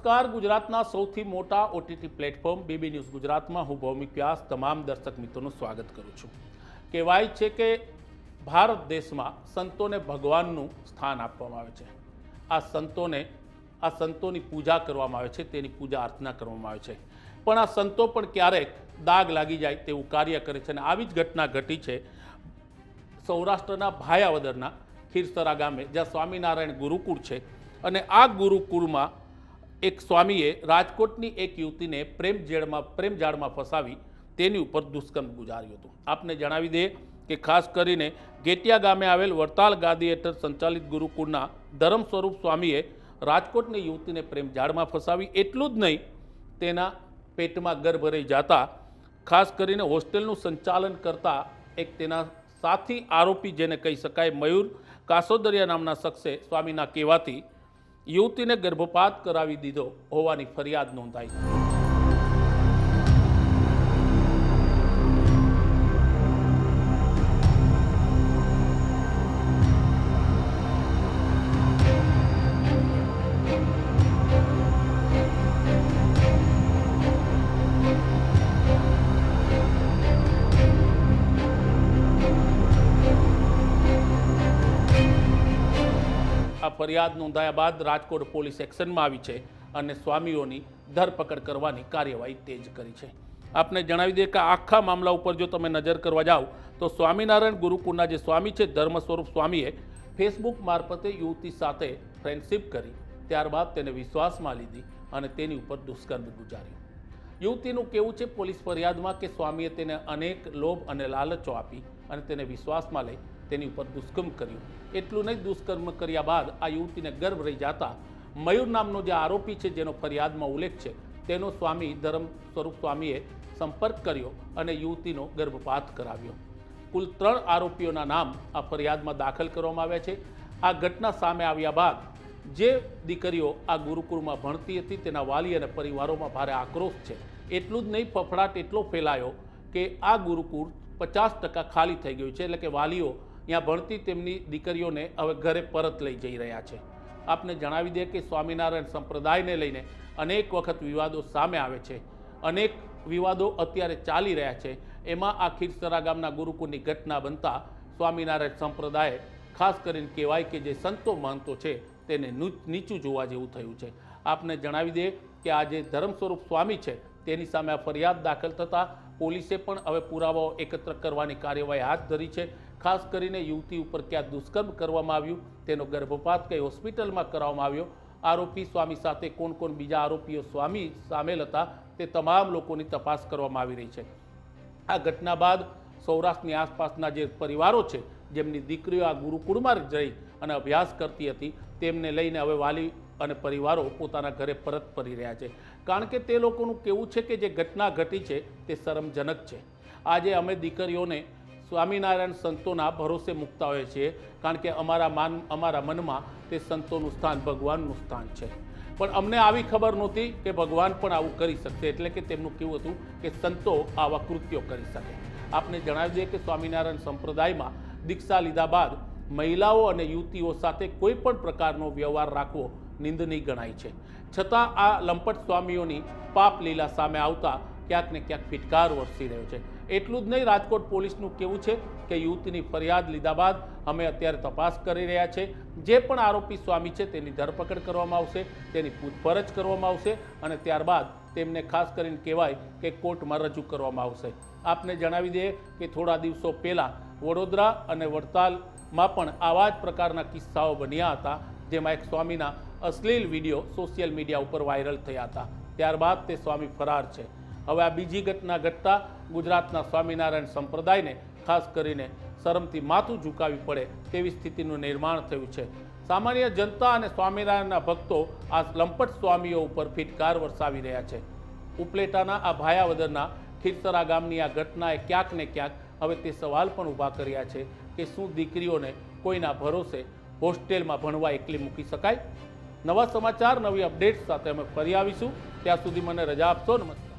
નમસ્કાર. ગુજરાતના સૌથી મોટા ઓટીટી પ્લેટફોર્મ બીબી ન્યૂઝ ગુજરાતમાં હું ભૌમિક વ્યાસ. તમામ દર્શક મિત્રોનું સ્વાગત કરું છું. કહેવાય છે કે ભારત દેશમાં સંતોને ભગવાનનું સ્થાન આપવામાં આવે છે. આ સંતોને, આ સંતોની પૂજા કરવામાં આવે છે, તેની પૂજા અર્ચના કરવામાં આવે છે. પણ આ સંતો પણ ક્યારેક દાગ લાગી જાય તેવું કાર્ય કરે છે અને આવી જ ઘટના ઘટી છે સૌરાષ્ટ્રના ભાયાવદરના ખીરસરા ગામે, જ્યાં સ્વામિનારાયણ ગુરુકુળ છે. અને આ ગુરુકુળમાં એક સ્વામીએ રાજકોટની એક યુવતીને પ્રેમ જેડમાં પ્રેમ જાળમાં ફસાવી તેની ઉપર દુષ્કર્મ ગુજાર્યું હતું. આપને જણાવી દઈએ કે ખાસ કરીને ગેટિયા ગામે આવેલ વડતાલ ગાદી હેઠળ સંચાલિત ગુરુકુળના ધર્મ સ્વરૂપ સ્વામીએ રાજકોટની યુવતીને પ્રેમ જાળમાં ફસાવી, એટલું જ નહીં, તેના પેટમાં ગર્ભ રહી જતા ખાસ કરીને હોસ્ટેલનું સંચાલન કરતા એક તેના સાથી આરોપી જેને કહી શકાય મયુર કાસોદરિયા નામના શખ્સે સ્વામીના કહેવાથી યુવતીને ગર્ભપાત કરાવી દીધો હોવાની ફરિયાદ નોંધાઈ. ફરિયાદ નોંધાયા બાદ રાજકોટ પોલીસ એક્શનમાં આવી છે અને સ્વામીઓની ધરપકડ કરવાની કાર્યવાહી તેજ કરી છે. આપને જણાવી દઈએ કે આખા મામલા ઉપર જો તમે નજર કરવા જાઓ, તો સ્વામિનારાયણ ગુરુકુળના જે સ્વામી છે, ધર્મ સ્વરૂપ સ્વામીએ ફેસબુક મારફતે યુવતી સાથે ફ્રેન્ડશિપ કરી, ત્યારબાદ તેને વિશ્વાસમાં લીધી અને તેની ઉપર દુષ્કર્મ ગુજાર્યું. યુવતીનું કેવું છે પોલીસ ફરિયાદમાં કે સ્વામીએ તેને અનેક લોભ અને લાલચો આપી અને તેને વિશ્વાસમાં લઈ તેની ઉપર દુષ્કર્મ કર્યું. એટલું નહીં, દુષ્કર્મ કર્યા બાદ આ યુવતીને ગર્ભ રહી જતા મયુર નામનો જે આરોપી છે, જેનો ફરિયાદમાં ઉલ્લેખ છે, તેનો સ્વામી, ધર્મ સ્વરૂપ સ્વામીએ સંપર્ક કર્યો અને યુવતીનો ગર્ભપાત કરાવ્યો. કુલ ત્રણ આરોપીઓના નામ આ ફરિયાદમાં દાખલ કરવામાં આવ્યા છે. આ ઘટના સામે આવ્યા બાદ જે દીકરીઓ આ ગુરુકુળમાં ભણતી હતી, તેના વાલી અને પરિવારોમાં ભારે આક્રોશ છે. એટલું જ નહીં, ફફડાટ એટલો ફેલાયો કે આ ગુરુકુળ પચાસ ટકા ખાલી થઈ ગયું છે. એટલે કે વાલીઓ ત્યાં ભણતી તેમની દીકરીઓને હવે ઘરે પરત લઈ જઈ રહ્યા છે. આપને જણાવી દે કે સ્વામિનારાયણ સંપ્રદાયને લઈને અનેક વખત વિવાદો સામે આવે છે. અનેક વિવાદો અત્યારે ચાલી રહ્યા છે. એમાં આ ખીરસરા ગામના ગુરુકુળની ઘટના બનતા સ્વામિનારાયણ સંપ્રદાય ખાસ કરીને કહેવાય કે જે સંતો મહંતો છે તેને નીચું જોવા જેવું થયું છે. આપને જણાવી દે કે આ જે ધર્મ સ્વરૂપ સ્વામી છે તેની સામે આ ફરિયાદ દાખલ થતાં પોલીસે પણ હવે પુરાવાઓ એકત્ર કરવાની કાર્યવાહી હાથ ધરી છે. ખાસ કરીને યુવતી ઉપર ક્યાં દુષ્કર્મ કરવામાં આવ્યું, તેનો ગર્ભપાત કઈ હોસ્પિટલમાં કરવામાં આવ્યો? આરોપી સ્વામી સાથે કોણ કોણ બીજા આરોપીઓ સ્વામી સામેલ હતા, તે તમામ લોકોની તપાસ કરવામાં આવી રહી છે. આ ઘટના બાદ સૌરાષ્ટ્રની આસપાસના જે પરિવારો છે, જેમની દીકરીઓ આ ગુરુકુળમાં જઈ અને અભ્યાસ કરતી હતી, તેમને લઈને હવે વાલી અને પરિવારો પોતાના ઘરે પરત ફરી રહ્યા છે. કારણ કે તે લોકોનું કેવું છે કે જે ઘટના ઘટી છે, તે શરમજનક છે. આજે અમે દીકરીઓને સ્વામિનારાયણ સંતોના ભરોસે મૂકતા હોઈએ છીએ કારણ કે અમારા માન, અમારા મનમાં તે સંતોનું સ્થાન ભગવાનનું સ્થાન છે. પણ અમને આવી ખબર નહોતી કે ભગવાન પણ આવું કરી શકશે, એટલે કે તેમનું કેવું હતું કે સંતો આવા કૃત્યો કરી શકે. આપને જણાવી દઈએ કે સ્વામિનારાયણ સંપ્રદાયમાં દીક્ષા લીધા બાદ મહિલાઓ અને યુવતીઓ સાથે કોઈ પણ પ્રકારનો વ્યવહાર રાખવો નિંદનીય ગણાય છે. છતાં આ લંપટ સ્વામીઓની પાપ લીલા સામે આવતા ક્યાંક ને ક્યાંક ફિટકાર વરસી રહ્યો છે. એટલું જ નહીં, રાજકોટ પોલીસનું કેવું છે કે યુવતીની ફરિયાદ લીધા બાદ અમે અત્યારે તપાસ કરી રહ્યા છે. જે પણ આરોપી સ્વામી છે તેની ધરપકડ કરવામાં આવશે, તેની પૂછપરછ કરવામાં આવશે અને ત્યારબાદ તેમને ખાસ કરીને કહેવાય કે કોર્ટમાં રજૂ કરવામાં આવશે. આપને જણાવી દઈએ કે થોડા દિવસો પહેલાં વડોદરા અને વડતાલમાં પણ આવા જ પ્રકારના કિસ્સાઓ બન્યા હતા, જેમાં એક સ્વામીના અશ્લીલ વીડિયો સોશિયલ મીડિયા ઉપર વાયરલ થયા હતા. ત્યારબાદ તે સ્વામી ફરાર છે. હવે આ બીજી ઘટના ઘટતા ગુજરાતના સ્વામિનારાયણ સંપ્રદાયને, ખાસ કરીને શરમથી માથું ઝુકાવી પડે તેવી સ્થિતિનું નિર્માણ થયું છે. સામાન્ય જનતા અને સ્વામિનારાયણના ભક્તો આ લંપટ સ્વામીઓ ઉપર ફિટકાર વરસાવી રહ્યા છે. ઉપલેટાના આ ભાયાવદરના ખીરસરા ગામની આ ઘટનાએ ક્યાંક ને ક્યાંક હવે તે સવાલ પણ ઊભા કર્યા છે કે શું દીકરીઓને કોઈના ભરોસે હોસ્ટેલમાં ભણવા એકલી મૂકી શકાય? નવા સમાચાર, નવી અપડેટ્સ સાથે અમે ફરી આવીશું. ત્યાં સુધી મને રજા આપશો. નમસ્તે